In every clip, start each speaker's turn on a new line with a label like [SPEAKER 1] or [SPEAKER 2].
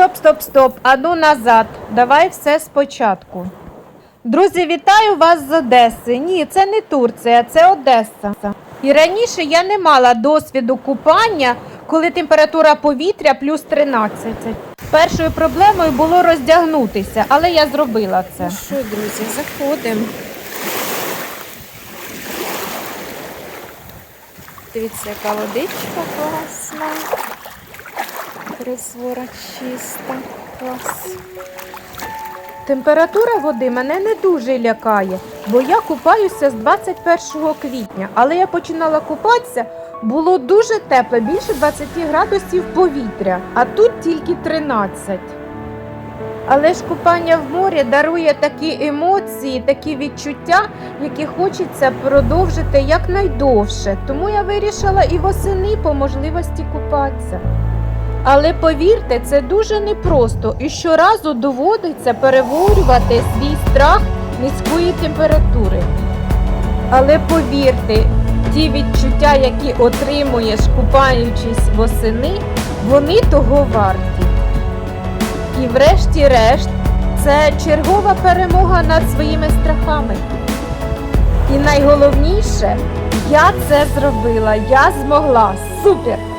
[SPEAKER 1] стоп, стоп, стоп. Ану назад. Давай все спочатку. Друзі, вітаю вас з Одеси. Ні, це не Турція, це Одеса. І раніше я не мала досвіду купання, коли температура повітря плюс 13. Першою проблемою було роздягнутися, але я зробила це.
[SPEAKER 2] Ну що, друзі, заходимо. Дивіться, яка водичка класна. Прозора, чиста. Клас.
[SPEAKER 1] Температура води мене не дуже лякає, бо я купаюся з 21 квітня, але я починала купатися, було дуже тепло, більше 20 градусів повітря, а тут тільки 13. Але ж купання в морі дарує такі емоції, такі відчуття, які хочеться продовжити якнайдовше. Тому я вирішила і восени по можливості купатися. Але повірте, це дуже непросто і щоразу доводиться переворювати свій страх низької температури. Але повірте, ті відчуття, які отримуєш, купаючись восени, вони того варті. І врешті-решт, це чергова перемога над своїми страхами. І найголовніше, я це зробила, я змогла. Супер!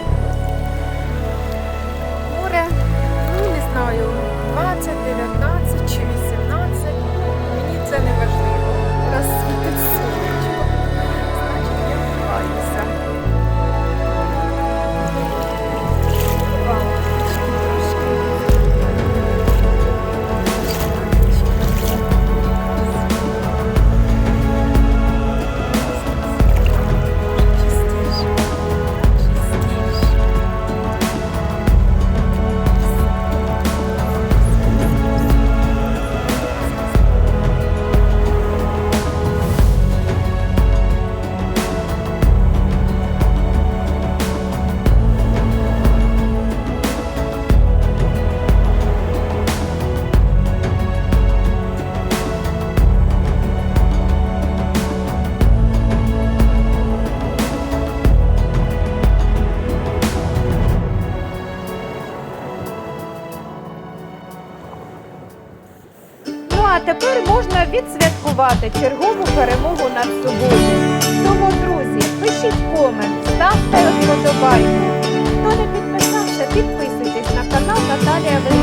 [SPEAKER 1] А тепер можна відсвяткувати чергову перемогу над собою. Тому, друзі, пишіть комент, ставте вподобайку. Хто не підписався, підписуйтесь на канал Наталія Везучина.